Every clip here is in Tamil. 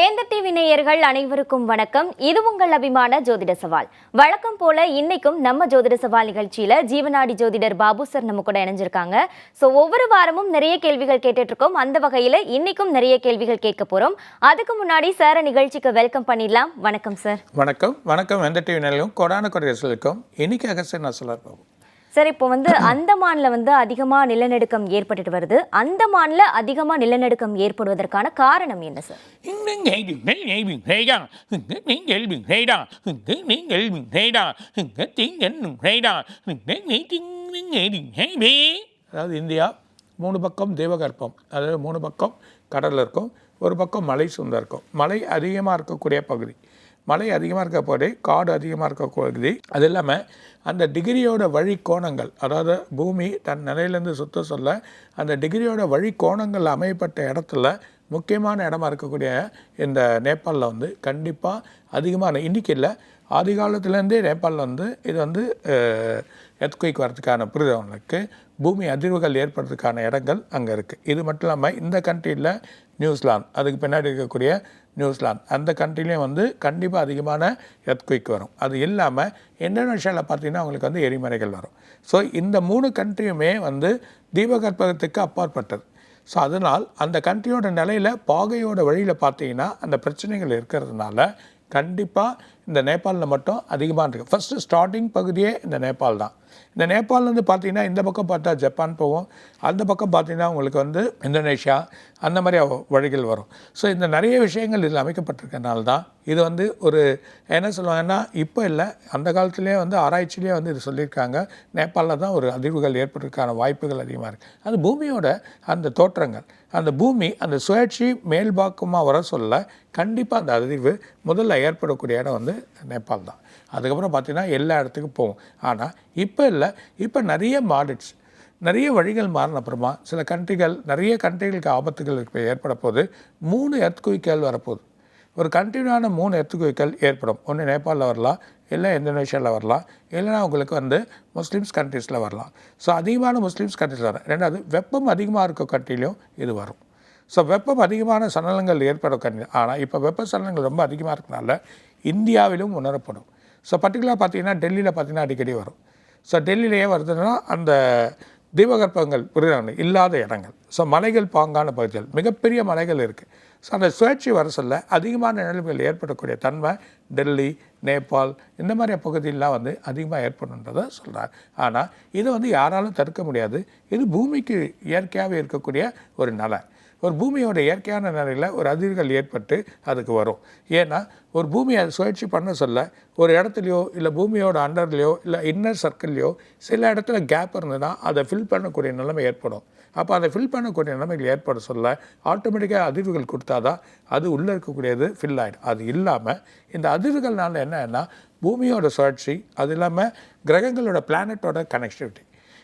வேந்த டிவி நேயர்கள் அனைவருக்கும் வணக்கம். இது உங்கள் அபிமான ஜோதிட சவால். வழக்கம் போல இன்னைக்கும் நம்ம ஜோதிட சவால் நிகழ்ச்சியில ஜீவனாடி ஜோதிடர் பாபு சார் நம்ம கூட இணைஞ்சிருக்காங்க. ஸோ ஒவ்வொரு வாரமும் நிறைய கேள்விகள் கேட்டுட்டு இருக்கோம் அந்த வகையில இன்னைக்கும் நிறைய கேள்விகள் கேட்க போறோம். அதுக்கு முன்னாடி சாரை நிகழ்ச்சிக்கு வெல்கம் பண்ணிடலாம். வணக்கம் சார் வணக்கம். வணக்கம். எந்த டிவி கொடான கொடையர்களுக்கும் இன்னைக்கு அகஸ்டர் நான் சொல்லார் பாபு சார் இப்போ வந்து அந்தமான்ல வந்து அதிகமாக நிலநடுக்கம் ஏற்பட்டுட்டு வருது. அந்தமான்ல அதிகமாக நிலநடுக்கம் ஏற்படுவதற்கான காரணம் என்ன சார்? அதாவது இந்தியா மூணு பக்கம் தேவகற்பம் அதாவது மூணு பக்கம் கடல் இருக்கும் ஒரு பக்கம் மலை சுந்தர் இருக்கும். மலை அதிகமாக இருக்கக்கூடிய பகுதி. மலை அதிகமாக இருக்க போதே காடு அதிகமாக இருக்க பகுதி. அது இல்லாமல் அந்த டிகிரியோட வழி கோணங்கள் அதாவது பூமி தன் நிலையிலேருந்து சுத்த சொல்ல அந்த டிகிரியோட வழி கோணங்கள் அமையப்பட்ட இடத்துல முக்கியமான இடமா இருக்கக்கூடிய இந்த நேபாளில் வந்து கண்டிப்பாக அதிகமான இன்றைக்கி இல்லை ஆதி காலத்துலேருந்தே நேபாளில் வந்து இது வந்து எத்குயிக் வரதுக்கான புரிதவங்களுக்கு பூமி அதிர்வுகள் ஏற்படுறதுக்கான இடங்கள் அங்கே இருக்குது இது மட்டும் இல்லாமல் இந்த கண்ட்ரியில் நியூசிலாந்து அதுக்கு பின்னாடி இருக்கக்கூடிய நியூசிலாந்து. அந்த கண்ட்ரிலையும் வந்து கண்டிப்பாக அதிகமான எர்த்குவிக் வரும். அது இல்லாமல் இந்தோனேஷியாவில் பார்த்தீங்கன்னா அவங்களுக்கு வந்து எரிமலைகள் வரும். ஸோ இந்த மூணு கண்ட்ரியுமே வந்து தீபகற்பகத்துக்கு அப்பாற்பட்டது. ஸோ அதனால் அந்த கண்ட்ரியோட நிலையில் பாகையோட வழியில் பார்த்தீங்கன்னா அந்த பிரச்சனைகள் இருக்கிறதுனால கண்டிப்பாக இந்த நேபாளில் மட்டும் அதிகமாக இருக்குது ஃபஸ்ட்டு ஸ்டார்டிங் பகுதியே இந்த நேபாள் தான். இந்த நேபாள்லேருந்து பார்த்தீங்கன்னா இந்த பக்கம் பார்த்தா ஜப்பான் போவோம் அந்த பக்கம் பார்த்தீங்கன்னா உங்களுக்கு வந்து இந்தோனேஷியா அந்த மாதிரி வழிகள் வரும். ஸோ இந்த நிறைய விஷயங்கள் இதில் அமைக்கப்பட்டிருக்கனால தான் இது வந்து ஒரு என்ன சொல்லுவாங்கன்னா இப்போ இல்லை அந்த காலத்துலேயே வந்து ஆராய்ச்சியிலே வந்து இது சொல்லியிருக்காங்க. நேபாளில் தான் ஒரு அதிர்வுகள் ஏற்படுறதுக்கான வாய்ப்புகள் அதிகமாக இருக்குது அது பூமியோட அந்த தோற்றங்கள் அந்த பூமி அந்த சுழற்சி மேல்பாக்கமாக வர சொல்ல கண்டிப்பாக அந்த அதிர்வு முதல்ல ஏற்படக்கூடிய இடம் வந்து நேபாள் தான். அதுக்கப்புறம் பார்த்திங்கன்னா எல்லா இடத்துக்கும் போகும் ஆனால் இப்போ இல்லை. இப்போ நிறைய மாடல்ஸ் நிறைய வழிகள் மாறின அப்புறமா சில கண்ட்ரிகள் நிறைய கண்ட்ரிகளுக்கு ஆபத்துகள் இப்போ ஏற்பட போது மூணு எர்த்குவிக்கல் வரப்போகுது. ஒரு கண்டினியூவான மூணு எர்த்குவிக்கல் ஏற்படும். ஒன்று நேபாளில் வரலாம் இல்லை இந்தோனேஷியாவில் வரலாம் இல்லைன்னா உங்களுக்கு வந்து முஸ்லீம்ஸ் கண்ட்ரீஸில் வரலாம். ஸோ அதிகமான முஸ்லீம்ஸ் கண்ட்ரீஸ் வரும் ரெண்டாவது வெப்பம் அதிகமாக இருக்க கண்ட்ரிலையும் இது வரும். ஸோ வெப்பம் அதிகமான சலனங்கள் ஏற்படும் கண்டி ஆனால் இப்போ வெப்ப சலனங்கள் ரொம்ப அதிகமாக இருக்கனால இந்தியாவிலும் உணரப்படும். ஸோ பர்டிகுலராக பார்த்தீங்கன்னா டெல்லியில் பார்த்தீங்கன்னா அடிக்கடி வரும். ஸோ டெல்லியிலேயே வருதுன்னா அந்த தீபகற்பங்கள் புரியுறாங்க இல்லாத இடங்கள். ஸோ மலைகள் பாங்கான பகுதிகள் மிகப்பெரிய மலைகள் இருக்குது ஸோ அந்த சுழற்சி வர அதிகமான நிலைமைகள் ஏற்படக்கூடிய தன்மை டெல்லி நேபாள் இந்த மாதிரி பகுதியெல்லாம் வந்து அதிகமாக ஏற்படுன்றதை சொல்கிறார் ஆனால் இதை வந்து யாராலும் தடுக்க முடியாது. இது பூமிக்கு இயற்கையாகவே இருக்கக்கூடிய ஒரு நலை ஒரு பூமியோட இயற்கையான நிலையில் ஒரு அதிர்வுகள் ஏற்பட்டு அதுக்கு வரும். ஏன்னா ஒரு பூமியை அது சுழற்சி பண்ண சொல்ல ஒரு இடத்துலையோ இல்லை பூமியோட அண்டர்லையோ இல்லை இன்னர் சர்க்கிள்லையோ சில இடத்துல கேப் இருந்ததுன்னா அதை ஃபில் பண்ணக்கூடிய நிலைமை ஏற்படும். அப்போ அதை ஃபில் பண்ணக்கூடிய நிலைமைகள் ஏற்பட சொல்ல ஆட்டோமேட்டிக்காக அதிர்வுகள் கொடுத்தாதான் அது உள்ளே இருக்கக்கூடியது ஃபில் ஆகிடும் அது இல்லாமல் இந்த அதிர்வுகள்னால என்னன்னா பூமியோட சுழற்சி அது இல்லாமல் கிரகங்களோட பிளானட்டோட கனெக்டிவிட்டி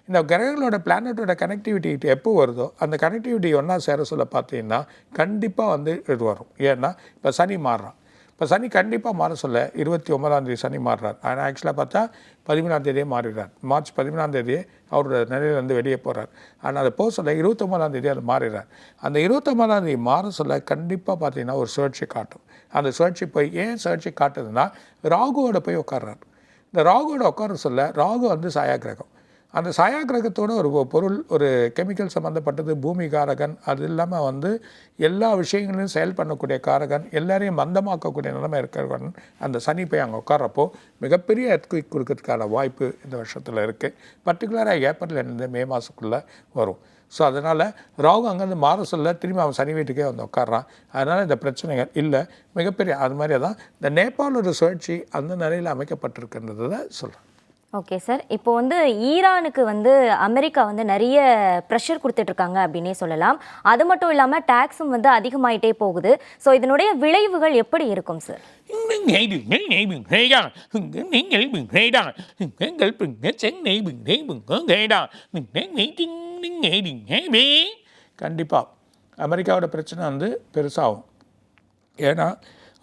இந்த கிரகங்களோட பிளானட்டோட கனெக்டிவிட்டி எப்போ வருதோ அந்த கனெக்டிவிட்டி ஒன்றா சேர சொல்ல பார்த்தீங்கன்னா கண்டிப்பாக வந்து இது வரும். ஏன்னா இப்போ சனி மாறுறான். இப்போ சனி கண்டிப்பாக மாற சொல்ல இருபத்தி ஒன்பதாம் தேதி சனி மாறுறார். ஆனால் ஆக்சுவலாக பார்த்தா பதிமூணாம் தேதியே மாறிடுறார். மார்ச் பதிமூணாம் தேதியே அவரோட நிலையிலேருந்து வெளியே போகிறார் ஆனால் அதை போக சொல்ல இருபத்தொம்பதாம் தேதி அது மாறிடுறார். அந்த இருபத்தொம்பதாம் தேதி மாற சொல்ல கண்டிப்பாக பார்த்தீங்கன்னா ஒரு சுழற்சி காட்டும். அந்த சுழற்சி போய் ஏன் சுழற்சி காட்டுதுன்னா ராகுவோட போய் உட்காடுறார் இந்த ராகுவோட உட்கார சொல்ல ராகு வந்து சாயா கிரகம். அந்த சாயா கிரகத்தோட ஒரு பொருள் ஒரு கெமிக்கல் சம்மந்தப்பட்டது பூமி காரகன் அது இல்லாமல் வந்து எல்லா விஷயங்களையும் செயல் பண்ணக்கூடிய காரகன் எல்லாரையும் மந்தமாக்கக்கூடிய நிலைமை இருக்கிறவன் அந்த சனி போய் அங்கே உட்காரப்போ மிகப்பெரிய எர்த்குயிக் கொடுக்கறதுக்கான வாய்ப்பு இந்த வருஷத்தில் இருக்குது பர்டிகுலராக ஏப்ரல் இருந்து மே மாதத்துக்குள்ளே வரும். ஸோ அதனால் ராகு அங்கேருந்து மாற சொல்ல திரும்பி அவன் சனி வீட்டுக்கே வந்து உட்கார்றான். அதனால் இந்த பிரச்சனைகள் இல்லை. மிகப்பெரிய அது மாதிரி தான் இந்த நேபாளோட சுழற்சி அந்த நிலையில் அமைக்கப்பட்டிருக்கின்றதை சொல்கிறேன் ஓகே சார். இப்போ வந்து ஈரானுக்கு வந்து அமெரிக்கா வந்து நிறைய ப்ரெஷர் கொடுத்துட்ருக்காங்க அப்படின்னே சொல்லலாம். அது மட்டும் இல்லாமல் டேக்ஸும் வந்து அதிகமாயிட்டே போகுது. ஸோ இதனுடைய விளைவுகள் எப்படி இருக்கும் சார்? கண்டிப்பாக அமெரிக்காவோட பிரச்சனை வந்து பெருசாகும். ஏன்னா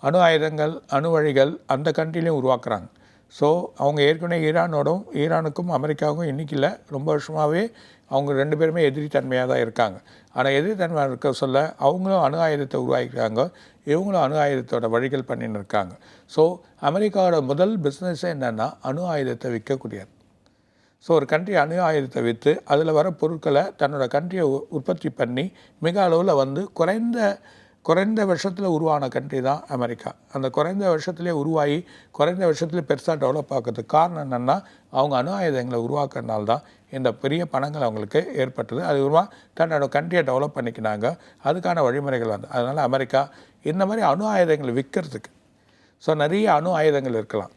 அணு ஆயுதங்கள் அணு வழிகள் அந்த கண்ட்ரிலையும் உருவாக்குறாங்க. ஸோ அவங்க ஏற்கனவே ஈரானோடும் ஈரானுக்கும் அமெரிக்காவுக்கும் இன்றைக்கில் ரொம்ப வருஷமாகவே அவங்க ரெண்டு பேருமே எதிரித்தன்மையாக தான் இருக்காங்க. ஆனால் எதிரித்தன்மையாக இருக்க சொல்ல அவங்களும் அணு ஆயுதத்தை உருவாக்கியிருக்காங்க. இவங்களும் அணு ஆயுதத்தோட வழிகள் பண்ணின்னு இருக்காங்க. ஸோ அமெரிக்காவோட முதல் பிஸ்னஸே என்னென்னா அணு ஆயுதத்தை விற்கக்கூடியது. ஸோ ஒரு கண்ட்ரி அணு ஆயுதத்தை விற்று அதில் வர பொருட்களை தன்னோட கண்ட்ரியை உ- உற்பத்தி பண்ணி மிக அளவில் வந்து குறைந்த குறைந்த வருஷத்தில் உருவான கண்ட்ரி தான் அமெரிக்கா. அந்த குறைந்த வருஷத்துலேயே உருவாகி குறைந்த வருஷத்துலேயே பெருசாக டெவலப் ஆகிறதுக்கு காரணம் என்னென்னா அவங்க அணு ஆயுதங்களை உருவாக்குறதுனால தான் இந்த பெரிய பணங்கள் அவங்களுக்கு ஏற்பட்டது. அது உருவா தன்னோட கண்ட்ரியை டெவலப் பண்ணிக்கினாங்க. அதுக்கான வழிமுறைகள் வந்து அதனால் அமெரிக்கா இந்த மாதிரி அணு ஆயுதங்களை விற்கிறதுக்கு ஸோ நிறைய அணு ஆயுதங்கள் இருக்கலாம்.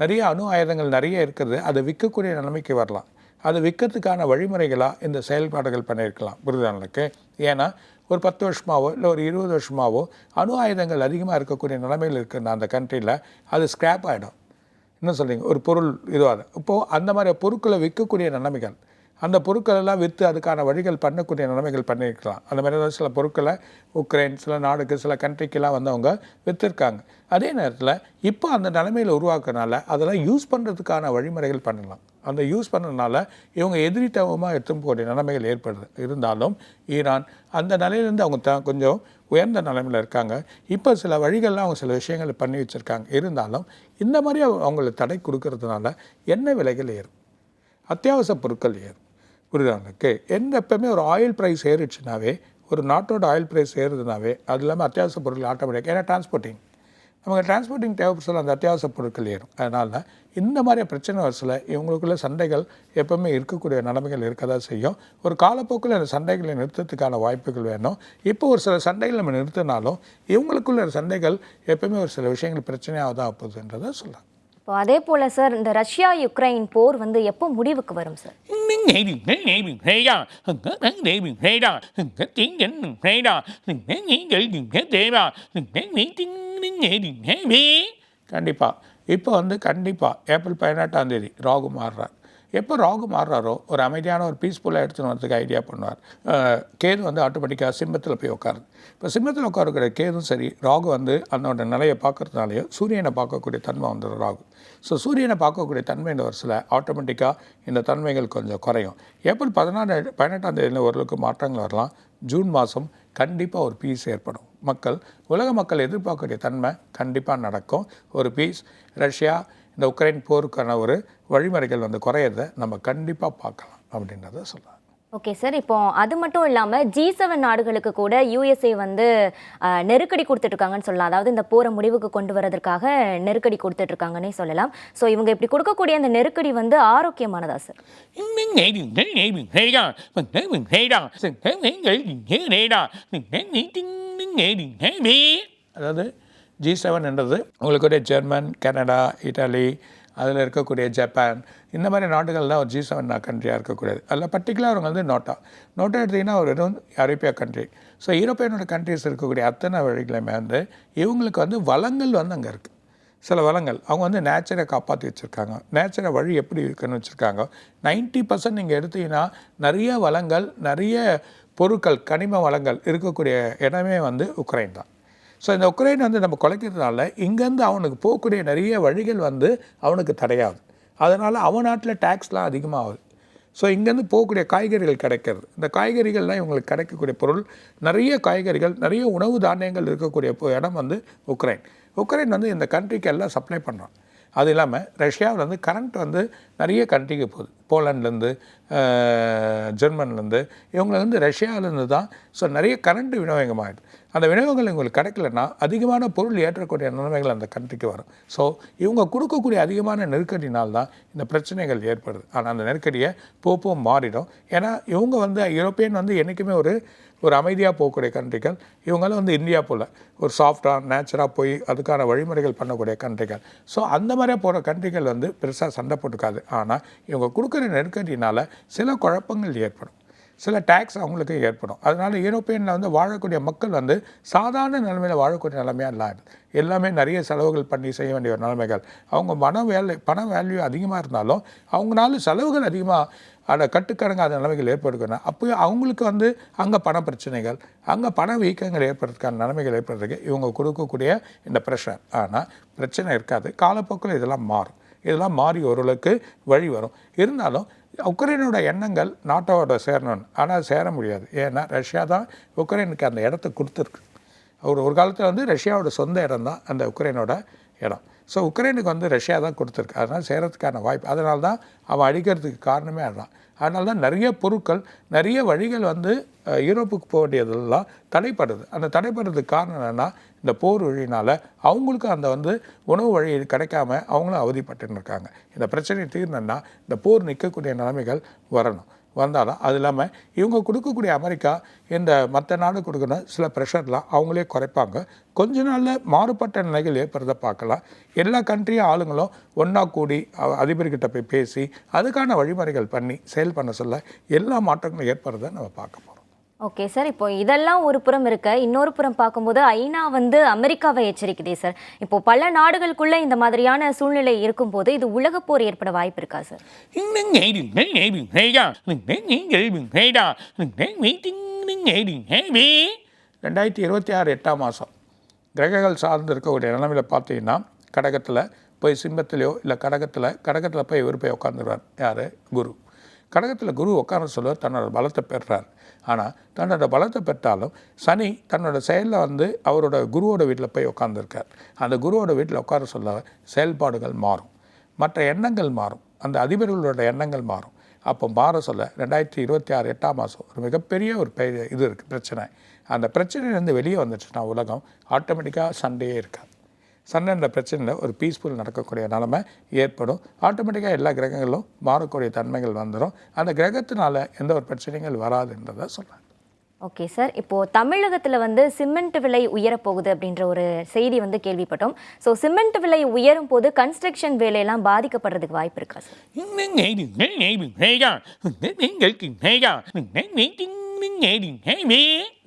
நிறைய அணு ஆயுதங்கள் நிறைய இருக்குது அதை விற்கக்கூடிய நிலைமைக்கு வரலாம். அதை விற்கிறதுக்கான வழிமுறைகளாக இந்த செயல்பாடுகள் பண்ணியிருக்கலாம். புரிதலுக்கு ஏன்னா ஒரு பத்து வருஷமாவோ இல்லை ஒரு இருபது வருஷமாவோ அணு ஆயுதங்கள் அதிகமாக இருக்கக்கூடிய நிலைமையில் இருக்கிற அந்த கண்ட்ரியில் அது ஸ்க்ராப் ஆகிடும் என்ன சொல்கிறீங்க ஒரு பொருள் இதுவாக. இப்போது அந்த மாதிரி பொருட்களை விற்கக்கூடிய நிலைமைகள். அந்த பொருட்கள் எல்லாம் விற்று அதுக்கான வழிகள் பண்ணக்கூடிய நிலைமைகள் பண்ணியிருக்கலாம். அந்த மாதிரி ஏதாவது சில பொருட்களை உக்ரைன் சில நாடுக்கு சில கண்ட்ரிக்கெல்லாம் வந்து அவங்க விற்றுருக்காங்க அதே நேரத்தில் இப்போ அந்த நிலைமையில் உருவாக்குறனால அதெல்லாம் யூஸ் பண்ணுறதுக்கான வழிமுறைகள் பண்ணலாம். அந்த யூஸ் பண்ணுறதுனால இவங்க எதிரித்தவமாக எடுத்துக்கூடிய நிலைமைகள் ஏற்படுது. இருந்தாலும் ஈரான் அந்த நிலையிலேருந்து அவங்க த கொஞ்சம் உயர்ந்த நிலைமையில் இருக்காங்க. இப்போ சில வழிகள்லாம் அவங்க சில விஷயங்கள் பண்ணி வச்சுருக்காங்க. இருந்தாலும் இந்த மாதிரி அவங்க- அவங்களுக்கு தடை கொடுக்கறதுனால என்ன விலைகள் ஏறும்? அத்தியாவசிய பொருட்கள் ஏறும். புரியுதாங்களுக்கு எந்த எப்பவுமே ஒரு ஆயில் ப்ரைஸ் ஏறிச்சுனாவே ஒரு நாட்டோட ஆயில் ப்ரைஸ் ஏறுதுனாவே அது இல்லாமல் அத்தியாவசிய பொருட்கள் ஆட்டோமேட்டிக் ஏன்னா டிரான்ஸ்போர்ட்டிங் நமக்கு டிரான்ஸ்போர்ட்டிங் தேவைப்படுற அந்த அத்தியாவசிய பொருட்கள் ஏறும். அதனால் இந்த மாதிரி பிரச்சனை வரிசையில் இவங்களுக்குள்ள சண்டைகள் எப்பவுமே இருக்கக்கூடிய நிலைமைகள் இருக்க தான் செய்யும். ஒரு காலப்போக்கில் அந்த சண்டைகளை நிறுத்தத்துக்கான வாய்ப்புகள் வேணும். இப்போ ஒரு சில சண்டைகள் நம்ம நிறுத்தினாலும் இவங்களுக்குள்ள சண்டைகள் எப்பவுமே ஒரு சில விஷயங்கள் பிரச்சனையாக தான் போகுதுன்றதை சொல்லலாம். இப்போ அதே போல சார் இந்த ரஷ்யா யுக்ரைன் போர் வந்து எப்போ முடிவுக்கு வரும் சார் கண்டிப்பாக இப்போ வந்து கண்டிப்பாக ஏப்ரல் பதினெட்டாம் தேதி ராகு மாறுறார். எப்போ ராகு மாறுறாரோ ஒரு அமைதியான ஒரு பீஸ்ஃபுல்லாக எடுத்துன்னு வரதுக்கு ஐடியா பண்ணுவார். கேது வந்து ஆட்டோமேட்டிக்காக சிம்மத்தில் போய் உட்காருது இப்போ சிம்மத்தில் உட்காரக்கூடிய கேதும் சரி ராகு வந்து அதனோட நிலையை பார்க்கறதுனாலேயோ சூரியனை பார்க்கக்கூடிய தன்மை வந்துடும் ராகு. ஸோ சூரியனை பார்க்கக்கூடிய தன்மை வருஷத்தில் ஆட்டோமேட்டிக்காக இந்த தன்மைகள் கொஞ்சம் குறையும். ஏப்ரல் பதினாறு பதினெட்டாம் தேதியில் ஓரளவுக்கு மாற்றங்கள் வரலாம். ஜூன் மாதம் கண்டிப்பாக ஒரு பீஸ் ஏற்படும். மக்கள் உலக மக்கள் எதிர்பார்க்கக்கூடிய தன்மை கண்டிப்பாக நடக்கும். ஒரு பீஸ் ரஷ்யா இந்த உக்ரைன் போருக்கான ஒரு வழிமுறைகள் வந்து குறையிறத நம்ம கண்டிப்பாக பார்க்கலாம் அப்படின்றத சொல்லலாம் ஓகே சார் இப்போ அது மட்டும் இல்லாமல் ஜி செவன் நாடுகளுக்கு கூட யூஎஸ்ஏ வந்து நெருக்கடி கொடுத்துட்டு இருக்காங்கன்னு சொல்லலாம். அதாவது இந்த போரை முடிவுக்கு கொண்டு வரதற்காக நெருக்கடி கொடுத்துட்டு இருக்காங்கன்னே சொல்லலாம். ஸோ இவங்க இப்படி கொடுக்கக்கூடிய அந்த நெருக்கடி வந்து ஆரோக்கியமானதா சார்? அதாவது ஜி செவன் என்றது உங்களுடைய ஜெர்மன் கனடா இட்டாலி அதில் இருக்கக்கூடிய ஜப்பான். இந்த மாதிரி நாடுகள் தான் ஒரு ஜி செவன் கண்ட்ரியாக இருக்கக்கூடியது. அதில் பர்டிகுலர் அவங்க வந்து நோட்டா நோட்டா எடுத்திங்கன்னா ஒரு வெறும் ஐரோப்பியா கண்ட்ரி ஸோ யூரோப்பியனோட கண்ட்ரிஸ் இருக்கக்கூடிய அத்தனை வழிகளுமே வந்து இவங்களுக்கு வந்து வளங்கள் வந்து அங்கே இருக்குது சில வளங்கள். அவங்க வந்து நேச்சரை காப்பாற்றி வச்சுருக்காங்க. நேச்சரை வழி எப்படி இருக்குன்னு வச்சுருக்காங்க. நைன்ட்டி பர்சன்ட் நீங்கள் எடுத்தீங்கன்னா நிறைய வளங்கள் நிறைய பொருட்கள் கனிம வளங்கள் இருக்கக்கூடிய இடமே வந்து உக்ரைன் தான். ஸோ இந்த உக்ரைன் வந்து நம்ம குலைக்கிறதுனால இங்கேருந்து அவனுக்கு போகக்கூடிய நிறைய வழிகள் வந்து அவனுக்கு தடையாகுது அதனால் அவன் நாட்டில் டேக்ஸ்லாம் அதிகமாகுது. ஸோ இங்கேருந்து போகக்கூடிய காய்கறிகள் கிடைக்கிறது. இந்த காய்கறிகள்லாம் இவங்களுக்கு கிடைக்கக்கூடிய பொருள் நிறைய காய்கறிகள் நிறைய உணவு தானியங்கள் இருக்கக்கூடிய இடம் வந்து உக்ரைன். உக்ரைன் வந்து இந்த கண்ட்ரிக்கு எல்லாம் சப்ளை பண்ணுறான் அது இல்லாமல் ரஷ்யாவில் வந்து கரண்ட் வந்து நிறைய கண்ட்ரிக்கு போகுது. போலண்ட்லேருந்து ஜெர்மன்லேருந்து இவங்களேருந்து வந்து ரஷ்யாவிலேருந்து தான் ஸோ நிறைய கரண்ட் விநியோகமாகிடுது அந்த விநியோகங்கள் இவங்களுக்கு கிடைக்கலன்னா அதிகமான பொருள் ஏற்றக்கூடிய நிலைமைகள் அந்த கண்ட்ரிக்கு வரும். ஸோ இவங்க கொடுக்கக்கூடிய அதிகமான நெருக்கடினால் தான் இந்த பிரச்சனைகள் ஏற்படுது. ஆனால் அந்த நெருக்கடியை போப்போ மாறிடும். ஏன்னா இவங்க வந்து யூரோப்பியன் வந்து என்றைக்குமே ஒரு ஒரு அமைதியாக போகக்கூடிய கண்ட்ரிகள் இவங்களும் வந்து இந்தியா போல். ஒரு சாஃப்டாக நேச்சராக போய் அதுக்கான வழிமுறைகள் பண்ணக்கூடிய கண்ட்ரிகள். ஸோ அந்த மாதிரியாக போகிற கண்ட்ரிகள் வந்து பெருசாக சண்டை போட்டுக்காது. ஆனால் இவங்க கொடுக்குற நெருக்கடினால் சில குழப்பங்கள் ஏற்படும். சில டேக்ஸ் அவங்களுக்கு ஏற்படும். அதனால் யூரோப்பியனில் வந்து வாழக்கூடிய மக்கள் வந்து சாதாரண நிலைமையில் வாழக்கூடிய நிலைமையாக இல்லாது எல்லாமே நிறைய செலவுகள் பண்ணி செய்ய வேண்டிய ஒரு நிலைமைகள். அவங்க மன வேலை பண வேல்யூ அதிகமாக இருந்தாலும் அவங்களால செலவுகள் அதிகமாக அதை கட்டுக்கடங்காத நிலைமைகள் ஏற்படுக்கணும் அப்போ அவங்களுக்கு வந்து அங்கே பண பிரச்சனைகள் அங்கே பண வீக்கங்கள் ஏற்படுறதுக்கான நிலைமைகள் ஏற்படுறதுக்கு இவங்க கொடுக்கக்கூடிய இந்த ப்ரெஷர் ஆனால் பிரச்சனை இருக்காது. காலப்போக்கில் இதெல்லாம் மாறும். இதெல்லாம் மாறி ஓரளவுக்கு வழி வரும். இருந்தாலும் உக்ரைனோட எண்ணங்கள் நாட்டோட சேரணும்னு ஆனால் சேர முடியாது. ஏன்னா ரஷ்யா தான் உக்ரைனுக்கு அந்த இடத்த கொடுத்துருக்கு. அவர் ஒரு காலத்தில் வந்து ரஷ்யாவோட சொந்த இடம் தான் அந்த உக்ரைனோட இடம். ஸோ உக்ரைனுக்கு வந்து ரஷ்யா தான் கொடுத்துருக்கு. அதனால் சேரத்துக்கான வாய்ப்பு. அதனால தான் அவன் அடிக்கிறதுக்கு காரணமே அதுதான். அதனால தான் நிறைய பொருட்கள் நிறைய வழிகள் வந்து யூரோப்புக்கு போக வேண்டியதெல்லாம் தடைப்படுது. அந்த தடைப்படுறதுக்கு காரணம் என்னென்னா இந்த போர் வழியினால் அவங்களுக்கும் அந்த வந்து உணவு வழி கிடைக்காம அவங்களும் அவதிப்பட்டுன்னு இருக்காங்க. இந்த பிரச்சனையை தீர்ந்தன்னா இந்த போர் நிற்கக்கூடிய நிலைமைகள் வரணும். வந்தாலும் அது இல்லாமல் இவங்க கொடுக்கக்கூடிய அமெரிக்கா இந்த மற்ற நாடு கொடுக்குற சில ப்ரெஷர்லாம் அவங்களே குறைப்பாங்க. கொஞ்ச நாளில் மாறுபட்ட நிலைகள் ஏற்படுறத பார்க்கலாம். எல்லா கண்ட்ரியும் ஆளுங்களும் ஒன்றா கூடி அதிபர்கிட்ட போய் பேசி அதுக்கான வழிமுறைகள் பண்ணி செயல் பண்ண சொல்ல எல்லா மாற்றங்களும் ஏற்படுறத நம்ம பார்க்கப்போம் ஓகே சார் இப்போ இதெல்லாம் ஒரு புறம் இருக்க இன்னொரு புறம் பார்க்கும்போது ஐநா வந்து அமெரிக்காவை எச்சரிக்குதே சார் இப்போ பல நாடுகளுக்குள்ள இந்த மாதிரியான சூழ்நிலை இருக்கும்போது இது உலக போர் ஏற்பட வாய்ப்பு இருக்கா சார் ரெண்டாயிரத்தி இருபத்தி ஆறு எட்டாம் மாதம் கிரகங்கள் சார்ந்து இருக்கக்கூடிய நிலைமையில் பார்த்தீங்கன்னா கடகத்தில் போய் சிம்மத்திலையோ இல்லை கடகத்தில் கடகத்தில் போய் இவர் போய் உட்காந்துருவார் யார்? குரு. கடகத்தில் குரு உட்கார சொல்ல தன்னோட பலத்தை பெறுறார். ஆனால் தன்னோட பலத்தை பெற்றாலும் சனி தன்னோட செயலில் வந்து அவரோட குருவோட வீட்டில் போய் உட்காந்துருக்கார் அந்த குருவோட வீட்டில் உட்கார சொல்ல செயல்பாடுகள் மாறும். மற்ற எண்ணங்கள் மாறும். அந்த அதிபர்களோட எண்ணங்கள் மாறும். அப்போ மாற சொல்ல ரெண்டாயிரத்தி இருபத்தி ஆறு எட்டாம் மாதம் ஒரு மிகப்பெரிய ஒரு பெரிய இது இருக்குது பிரச்சனை. அந்த பிரச்சனையிலேருந்து வெளியே வந்துச்சுன்னா உலகம் ஆட்டோமேட்டிக்காக சண்டையே இருக்காது. சண்டைன்ற பிரச்சனையில் ஒரு பீஸ்ஃபுல் நடக்கக்கூடிய நிலைமை ஏற்படும் ஆட்டோமேட்டிக்காக எல்லா கிரகங்களும் மாறக்கூடிய தன்மைகள் வந்துடும் அந்த கிரகத்தினால எந்த ஒரு பிரச்சனைகள் வராதுன்றதை சொல்கிறேன் ஓகே சார் இப்போ தமிழகத்துல வந்து சிமெண்ட் விலை உயரப்போகுது அப்படின்ற ஒரு செய்தி வந்து கேள்விப்பட்டோம் ஸோ சிமெண்ட் விலை உயரும் போது கன்ஸ்ட்ரக்ஷன் வேலையெல்லாம் பாதிக்கப்படுறதுக்கு வாய்ப்பு இருக்கா சார்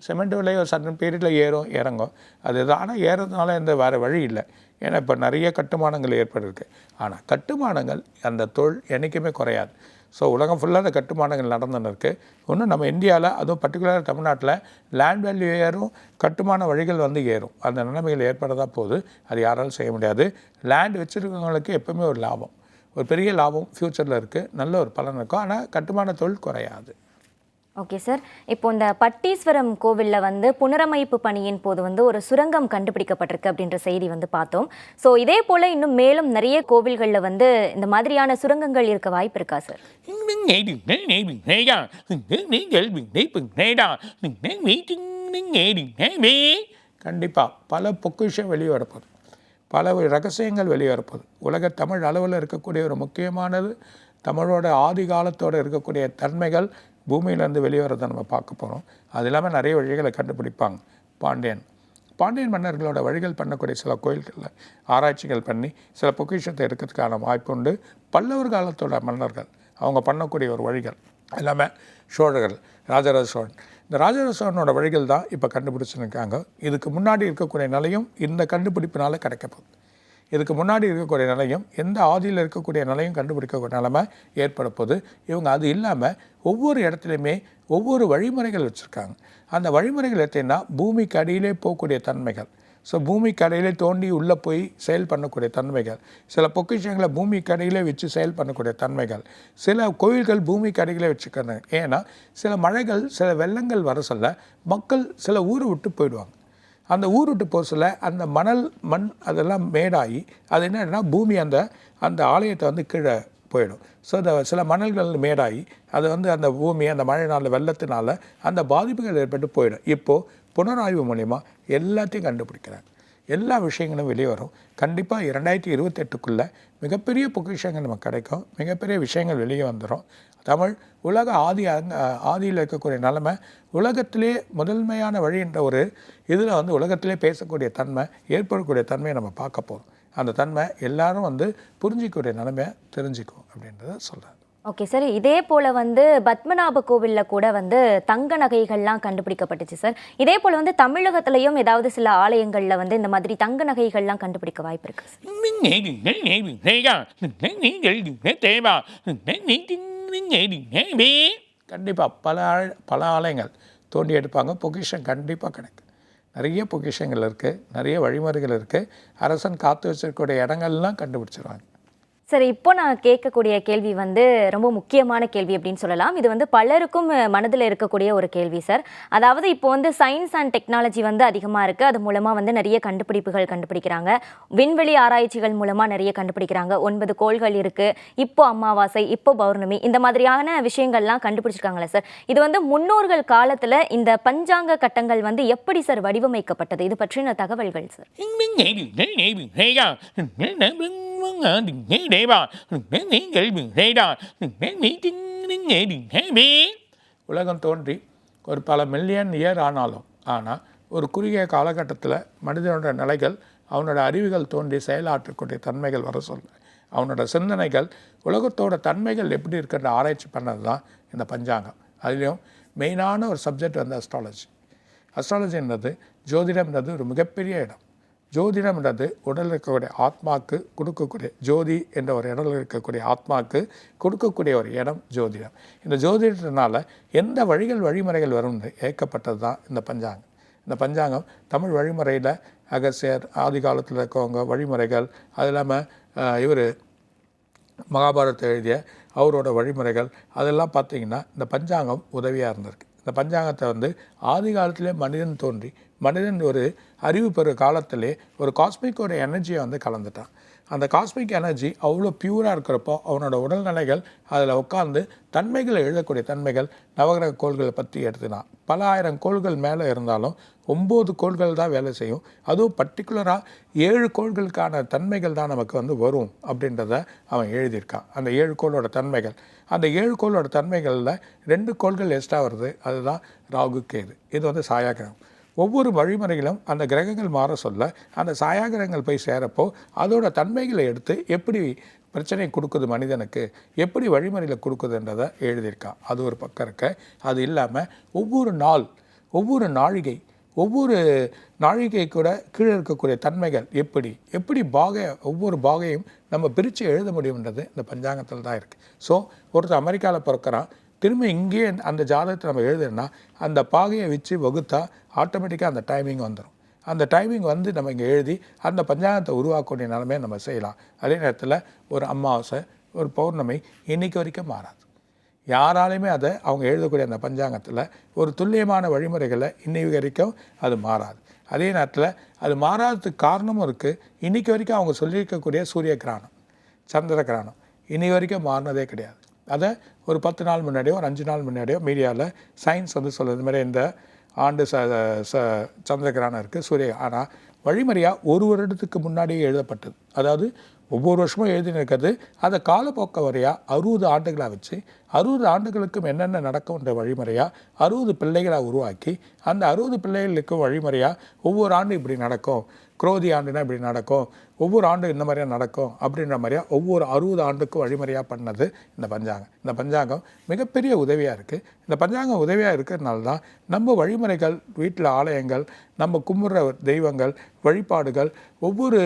சிமெண்ட் விலை ஒரு சட்டன் பீரியடில் ஏறும் இறங்கும் அது ஆனால் ஏறதுனால எந்த வேறு வழி இல்லை ஏன்னா இப்போ நிறைய கட்டுமானங்கள் ஏற்பட்டிருக்கு ஆனால் கட்டுமானங்கள் அந்த தொழில் என்றைக்குமே குறையாது ஸோ உலகம் ஃபுல்லாக அந்த கட்டுமானங்கள் நடந்துன்னு இருக்குது இன்னும் நம்ம இந்தியாவில் அதுவும் பர்டிகுலராக தமிழ்நாட்டில் லேண்ட் வேல்யூ ஏறும் கட்டுமான வழிகள் வந்து ஏறும் அந்த நிலைமைகள் ஏற்படுறதா போது அது யாராலும் செய்ய முடியாது லேண்ட் வச்சுருக்கவங்களுக்கு எப்பவுமே ஒரு லாபம் ஒரு பெரிய லாபம் ஃப்யூச்சரில் இருக்குது நல்ல ஒரு பலன் இருக்கும் ஆனால் கட்டுமான தொழில் குறையாது ஓகே சார் இப்போ இந்த பட்டீஸ்வரம் கோவிலில் வந்து புனரமைப்பு பணியின் போது வந்து ஒரு சுரங்கம் கண்டுபிடிக்கப்பட்டிருக்கு அப்படின்ற செய்தி வந்து பார்த்தோம். ஸோ இதே போல் இன்னும் மேலும் நிறைய கோவில்களில் வந்து இந்த மாதிரியான சுரங்கங்கள் இருக்க வாய்ப்பு இருக்கா சார் கண்டிப்பாக பல பொக்கிஷம் வெளிவரப்போது பல ரகசியங்கள் வெளியே உலக தமிழ் அளவில் இருக்கக்கூடிய ஒரு முக்கியமானது தமிழோட ஆதி காலத்தோட இருக்கக்கூடிய தன்மைகள் பூமியிலேருந்து வெளியே வரதை நம்ம பார்க்க போகிறோம் அது இல்லாமல் நிறைய வழிகளை கண்டுபிடிப்பாங்க. பாண்டியன். பாண்டியன் மன்னர்களோட வழிகள் பண்ணக்கூடிய சில கோயில்களில் ஆராய்ச்சிகள் பண்ணி சில பொக்கிஷத்தை எடுக்கிறதுக்கான வாய்ப்பு உண்டு. பல்லவர் காலத்தோட மன்னர்கள் அவங்க பண்ணக்கூடிய ஒரு வழிகள். இல்லாமல் சோழர்கள் ராஜராஜ சோழன். இந்த ராஜராஜ சோழனோட வழிகள் தான் இப்போ கண்டுபிடிச்சிருக்காங்க. இதுக்கு முன்னாடி இருக்கக்கூடிய நிலையும் இந்த கண்டுபிடிப்பினால் கிடைக்க போகுது இதுக்கு முன்னாடி இருக்கக்கூடிய நிலையும் எந்த ஆதியில் இருக்கக்கூடிய நிலையும் கண்டுபிடிக்கக்கூடிய நிலைமை ஏற்பட போது இவங்க அது இல்லாமல் ஒவ்வொரு இடத்துலையுமே ஒவ்வொரு வழிமுறைகள் வச்சுருக்காங்க. அந்த வழிமுறைகள் எடுத்திங்கன்னா பூமிக்கு அடியிலே போகக்கூடிய தன்மைகள். ஸோ பூமிக்கு கடையிலே தோண்டி உள்ளே போய் செயல் பண்ணக்கூடிய தன்மைகள். சில பொக்கிஷங்களை பூமி கடையிலே வச்சு செயல் பண்ணக்கூடிய தன்மைகள். சில கோயில்கள் பூமிக்கு அடியிலே வச்சுக்கிறாங்க ஏன்னா சில மழைகள் சில வெள்ளங்கள் வர சொல்ல மக்கள் சில ஊரை விட்டு போயிடுவாங்க. அந்த ஊர் விட்டு போக சொல்ல அந்த மணல் மண் அதெல்லாம் மேடாகி அது என்னன்னா பூமி அந்த அந்த ஆலயத்தை வந்து கீழே போயிடும். ஸோ அந்த சில மணல்கள் மேடாகி அது வந்து அந்த பூமி அந்த மழைனால வெள்ளத்தினால அந்த பாதிப்புகள் ஏற்பட்டு போயிடும். இப்போது புனராய்வு மூலிமா எல்லாத்தையும் கண்டுபிடிக்கிறாங்க எல்லா விஷயங்களும் வெளியே வரும். கண்டிப்பாக இரண்டாயிரத்தி இருபத்தெட்டுக்குள்ளே மிகப்பெரிய பொக்கிஷங்கள் நமக்கு கிடைக்கும். மிகப்பெரிய விஷயங்கள் வெளியே வந்துடும் தமிழ் உலக ஆதி அங்க- ஆதியில் இருக்கக்கூடிய நிலைமை உலகத்திலே முதன்மையான வழி என்ற ஒரு இதில் வந்து உலகத்திலே பேசக்கூடிய தன்மை ஏற்படக்கூடிய தன்மையை நம்ம பார்க்க போகிறோம் அந்த தன்மை எல்லாரும் வந்து புரிஞ்சிக்கக்கூடிய நிலைமையை தெரிஞ்சுக்கும் அப்படின்றத சொல்கிறேன் ஓகே சார் இதே போல் வந்து பத்மநாப கோவிலில் கூட வந்து தங்க நகைகள்லாம் கண்டுபிடிக்கப்பட்டுச்சு சார் இதே போல் வந்து தமிழகத்திலையும் ஏதாவது சில ஆலயங்களில் வந்து இந்த மாதிரி தங்க நகைகள்லாம் கண்டுபிடிக்க வாய்ப்பு இருக்கு கண்டிப்பாக பல பல ஆலயங்கள் தோண்டி எடுப்பாங்க. பொக்கிஷன் கண்டிப்பாக கிடைக்கும். நிறைய பொக்கிஷங்கள் இருக்குது நிறைய வழிமுறைகள் இருக்குது அரசன் காத்து வச்சிருக்கக்கூடிய இடங்கள்லாம் கண்டுபிடிச்சிருவாங்க. சரி இப்போ நான் கேட்கக்கூடிய கேள்வி வந்து ரொம்ப முக்கியமான கேள்வி அப்படின்னு சொல்லலாம் இது வந்து பலருக்கும் மனதில் இருக்கக்கூடிய ஒரு கேள்வி சார் அதாவது இப்போ வந்து சயின்ஸ் அண்ட் டெக்னாலஜி வந்து அதிகமாக இருக்குது அது மூலமாக வந்து நிறைய கண்டுபிடிப்புகள் கண்டுபிடிக்கிறாங்க விண்வெளி ஆராய்ச்சிகள் மூலமாக நிறைய கண்டுபிடிக்கிறாங்க ஒன்பது கோள்கள் இருக்குது இப்போ அமாவாசை இப்போ பௌர்ணமி இந்த மாதிரியான விஷயங்கள்லாம் கண்டுபிடிச்சிருக்காங்களே சார் இது வந்து முன்னோர்கள் காலத்தில் இந்த பஞ்சாங்க கட்டங்கள் வந்து எப்படி சார் வடிவமைக்கப்பட்டது இது பற்றின தகவல்கள் சார் உலகம் தோன்றி ஒரு பல மில்லியன் இயர் ஆனாலும் ஆனால் ஒரு குறுகிய காலகட்டத்தில் மனிதனோட நிலைகள் அவனோட அறிவுகள் தோன்றி செயலாற்றக்கூடிய தன்மைகள் வர சொல்ல அவனோட சிந்தனைகள் உலகத்தோட தன்மைகள் எப்படி இருக்குன்ற ஆராய்ச்சி பண்ணது தான் இந்த பஞ்சாங்கம். அதுலேயும் மெயினான ஒரு சப்ஜெக்ட் வந்து அஸ்ட்ராலஜி அஸ்ட்ராலஜின்றது ஜோதிடம்ன்றது ஒரு மிகப்பெரிய இடம். ஜோதிடம் என்றது உடலில் இருக்கக்கூடிய ஆத்மாக்கு கொடுக்கக்கூடிய ஜோதி என்ற ஒரு இடத்துல இருக்கக்கூடிய ஆத்மாக்கு கொடுக்கக்கூடிய ஒரு இடம் ஜோதிடம். இந்த ஜோதிடத்தினால எந்த வழிகள் வழிமுறைகள் வரும்னு ஏற்கப்பட்டது தான் இந்த பஞ்சாங்கம். இந்த பஞ்சாங்கம் தமிழ் வழிமுறையில் அகசியர் ஆதி காலத்தில் இருக்கவங்க வழிமுறைகள் அது இல்லாமல் இவர் மகாபாரதத்தை எழுதிய அவரோட வழிமுறைகள் அதெல்லாம் பார்த்தீங்கன்னா இந்த பஞ்சாங்கம் உதவியாக இருந்திருக்கு. இந்த பஞ்சாங்கத்தை வந்து ஆதி காலத்திலே மனிதன் தோன்றி மனிதன் ஒரு அறிவு பெறும் காலத்திலே ஒரு காஸ்மிக்கோட எனர்ஜியை வந்து கலந்துட்டான். அந்த காஸ்மிக் எனர்ஜி அவ்வளோ பியூராக இருக்கிறப்போ அவனோட உடல்நிலைகள் அதில் உட்காந்து தன்மைகளை எழுதக்கூடிய தன்மைகள் நவகிரக கோள்களை பற்றி எடுத்துனான் பல ஆயிரம் கோள்கள் மேலே இருந்தாலும் ஒம்பது கோள்கள் தான் வேலை செய்யும். அதுவும் பர்டிகுலராக ஏழு கோள்களுக்கான தன்மைகள் தான் நமக்கு வந்து வரும் அப்படின்றத அவன் எழுதியிருக்கான். அந்த ஏழு கோளோட தன்மைகள். அந்த ஏழு கோளோட தன்மைகளில் ரெண்டு கோள்கள் எக்ஸ்ட்ரா வருது. அதுதான் ராகு கேது. இது வந்து சாயாகிரகம். ஒவ்வொரு வழிமுறைகளும் அந்த கிரகங்கள் மாற சொல்ல அந்த சாயாகிரகங்கள் போய் சேரப்போ அதோட தன்மைகளை எடுத்து எப்படி பிரச்சனை கொடுக்குது மனிதனுக்கு எப்படி வழிமுறையில் கொடுக்குதுன்றதை எழுதியிருக்கான். அது ஒரு பக்கம் இருக்க அது இல்லாமல் ஒவ்வொரு நாள் ஒவ்வொரு நாழிகை ஒவ்வொரு நாழிகை கூட கீழே இருக்கக்கூடிய தன்மைகள் எப்படி எப்படி பாகை ஒவ்வொரு பாகையும் நம்ம பிரித்து எழுத முடியுன்றது இந்த பஞ்சாங்கத்தில் தான் இருக்குது ஸோ ஒருத்தர் அமெரிக்காவில் பிறக்கிறான் திரும்ப இங்கேயே அந்த ஜாதகத்தை நம்ம எழுதுனா அந்த பாகையை வச்சு வகுத்தா ஆட்டோமேட்டிக்காக அந்த டைமிங் வந்துடும் அந்த டைமிங் வந்து நம்ம இங்கே எழுதி அந்த பஞ்சாங்கத்தை உருவாக்கக்கூடிய நிலமையை நம்ம செய்யலாம். அதே நேரத்தில் ஒரு அமாவாசை ஒரு பௌர்ணமி இன்னைக்கு வரைக்கும் மாறாது. யாராலையுமே அதை அவங்க எழுதக்கூடிய அந்த பஞ்சாங்கத்தில் ஒரு துல்லியமான வழிமுறைகளை இன்னைக்கு வரைக்கும் அது மாறாது. அதே நேரத்தில் அது மாறாததுக்கு காரணமும் இருக்குது இன்றைக்கி வரைக்கும் அவங்க சொல்லியிருக்கக்கூடிய சூரிய கிரகணம் சந்திர கிரகணம் இன்னி வரைக்கும் மாறினதே கிடையாது. அதை ஒரு பத்து நாள் முன்னாடியோ ஒரு அஞ்சு நாள் முன்னாடியோ மீடியாவில் சயின்ஸ் வந்து சொல்லுது இந்த மாதிரி இந்த ஆண்டு ச ச சந்திரகிரகணம் இருக்குது சூரிய ஆனால் வழிமுறையாக ஒரு வருடத்துக்கு முன்னாடியே எழுதப்பட்டது. அதாவது ஒவ்வொரு வருஷமும் எழுதின்னு இருக்கிறது அதை காலப்போக்க வரையாக அறுபது ஆண்டுகளாக வச்சு அறுபது ஆண்டுகளுக்கும் என்னென்ன நடக்கும்ன்ற வழிமுறையாக அறுபது பிள்ளைகளாக உருவாக்கி அந்த அறுபது பிள்ளைகளுக்கும் வழிமுறையாக ஒவ்வொரு ஆண்டு இப்படி நடக்கும். குரோதி ஆண்டுனா இப்படி நடக்கும். ஒவ்வொரு ஆண்டும் இந்த மாதிரியா நடக்கும் அப்படின்ற மாதிரியா ஒவ்வொரு அறுபது ஆண்டுக்கும் வழிமுறையாக பண்ணது இந்த பஞ்சாங்கம். இந்த பஞ்சாங்கம் மிகப்பெரிய உதவியாக இருக்குது இந்த பஞ்சாங்கம் உதவியாக இருக்கிறதுனால தான் நம்ம வழிமுறைகள் வீட்டில் ஆலயங்கள் நம்ம கும்பிட்ற தெய்வங்கள் வழிபாடுகள் ஒவ்வொரு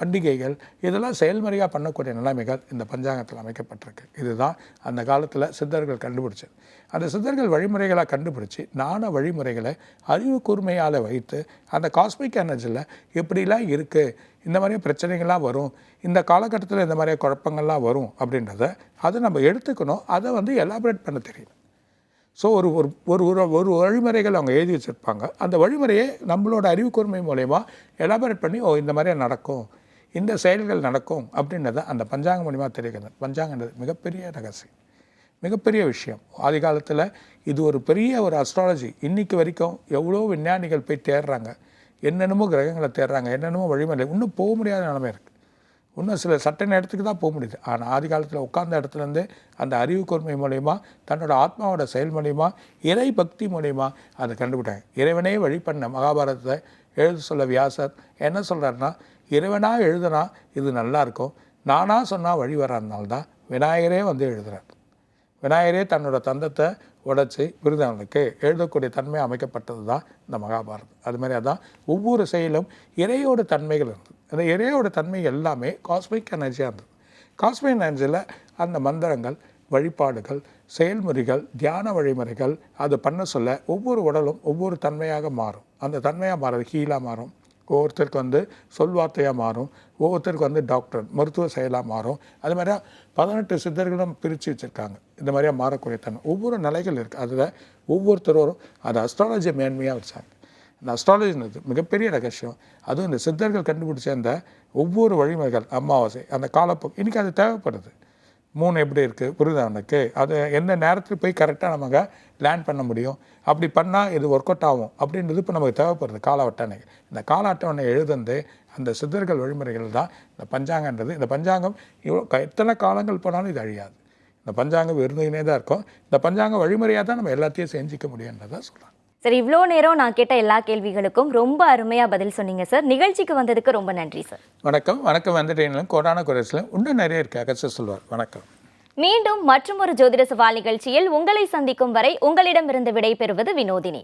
பண்டிகைகள் இதெல்லாம் செயல்முறையாக பண்ணக்கூடிய நிலைமைகள் இந்த பஞ்சாங்கத்தில் அமைக்கப்பட்டிருக்கு. இதுதான் அந்த காலத்தில் சித்தர்கள் கண்டுபிடிச்சது. அந்த சித்தர்கள் வழிமுறைகளாக கண்டுபிடிச்சி நான வழிமுறைகளை அறிவு கூர்மையால் வைத்து அந்த காஸ்மிக் எனர்ஜியில் எப்படிலாம் இருக்குது இந்த மாதிரி பிரச்சனைகள்லாம் வரும். இந்த காலகட்டத்தில் இந்த மாதிரி குழப்பங்கள்லாம் வரும் அப்படின்றத அதை நம்ம எடுத்துக்கணும். அதை வந்து எலாபரேட் பண்ண தெரியும். ஸோ ஒரு ஒரு ஒரு ஒரு ஒரு வழிமுறைகள் அவங்க எழுதி வச்சுருப்பாங்க. அந்த வழிமுறையை நம்மளோட அறிவுக்கூர்மை மூலயமா எலாபரேட் பண்ணி ஓ இந்த மாதிரியே நடக்கும். இந்த செயல்கள் நடக்கும் அப்படின்றத அந்த பஞ்சாங்கம் மூலிமா தெரிவிக்கிறது பஞ்சாங்கன்றது மிகப்பெரிய ரகசியம். மிகப்பெரிய விஷயம். ஆதி காலத்தில் இது ஒரு பெரிய ஒரு அஸ்ட்ராலஜி இன்றைக்கு வரைக்கும் எவ்வளோ விஞ்ஞானிகள் போய் தேடுறாங்க. என்னென்னமோ கிரகங்களை தேடுறாங்க என்னென்னமோ வழிமுறை இன்னும் போக முடியாத நிலைமை இருக்குது இன்னும் சில சட்ட நேரத்துக்கு தான் போக முடியுது. ஆனால் ஆதி காலத்தில் உட்கார்ந்த இடத்துலேருந்து அந்த அறிவு கூர்மை மூலயமா தன்னோட ஆத்மாவோட செயல் மூலயமா இறை பக்தி மூலயமா அதை கண்டுபிட்டாங்க இறைவனே வழி பண்ண மகாபாரதத்தை எழுத சொல்ல வியாசர் என்ன சொல்கிறாருன்னா இறைவனாக எழுதுனா இது நல்லாயிருக்கும் நானாக சொன்னால் வழி வராதனால தான் விநாயகரே வந்து எழுதுறார். விநாயகரே தன்னோட தந்தத்தை உடைச்சி விருதாளனுக்கு எழுதக்கூடிய தன்மை அமைக்கப்பட்டது தான் இந்த மகாபாரதம். அது மாதிரி அதான் ஒவ்வொரு செயலும் இறையோட தன்மைகள் இருந்தது. அந்த இறையோட தன்மை எல்லாமே காஸ்மிக் எனர்ஜியாக இருந்தது. காஸ்மிக் எனர்ஜியில் அந்த மந்திரங்கள் வழிபாடுகள் செயல்முறைகள் தியான வழிமுறைகள் அது பண்ண சொல்ல ஒவ்வொரு உடலும் ஒவ்வொரு தன்மையாக மாறும். அந்த தன்மையாக மாறுறது ஹீலாக மாறும். ஒவ்வொருத்தருக்கு வந்து சொல்வார்த்தையாக மாறும். ஒவ்வொருத்தருக்கு வந்து டாக்டர் மருத்துவ செயலாக மாறும். அது மாதிரி பதினெட்டு சித்தர்களும் பிரித்து வச்சுருக்காங்க. இந்த மாதிரியாக மாறக்கூடிய தன்மை. ஒவ்வொரு நிலைகள் இருக்குது அதில் ஒவ்வொருத்தரும் அது அஸ்ட்ராலஜி மேன்மையாக வச்சாங்க. இந்த அஸ்ட்ராலஜின்றது மிகப்பெரிய ரகசியம். அதுவும் இந்த சித்தர்கள் கண்டுபிடிச்ச அந்த ஒவ்வொரு வழிமுறைகள் அமாவாசை அந்த காலப்போக்கு இன்றைக்கி அது தேவைப்படுது. மூணு எப்படி இருக்குது புரியுதா அது எந்த நேரத்தில் போய் கரெக்டாக நமக்கு லேண்ட் பண்ண முடியும்? அப்படி பண்ணால் இது ஒர்க் அவுட் ஆகும். அப்படின்றது இப்போ நமக்கு தேவைப்படுது கால அட்டவணை இந்த கால அட்டவணை எழுதுந்து அந்த சித்தர்கள் வழிமுறைகள் தான் இந்த பஞ்சாங்கன்றது இந்த பஞ்சாங்கம் இவ்வளோ எத்தனை காலங்கள் போனாலும் இது அழியாது. இந்த பஞ்சாங்கம் இருந்துகினே தான் இருக்கும். இந்த பஞ்சாங்க வழிமுறையாக தான் நம்ம எல்லாத்தையும் செஞ்சுக்க முடியுன்றதை சொல்கிறேன் சார் இவ்வளோ நேரம் நான் கேட்ட எல்லா கேள்விகளுக்கும் ரொம்ப அருமையாக பதில் சொன்னீங்க சார் நிகழ்ச்சிக்கு வந்ததுக்கு ரொம்ப நன்றி சார் வணக்கம். வணக்கம். வந்துட்டேன்லையும் கோடான குறைசிலும் இன்னும் நிறைய இருக்குது அகஸ்ட சொல்வார். வணக்கம். மீண்டும் மற்றொரு ஜோதிட சவால் நிகழ்ச்சியில் உங்களை சந்திக்கும் வரை உங்களிடமிருந்து விடை பெறுவது வினோதினி.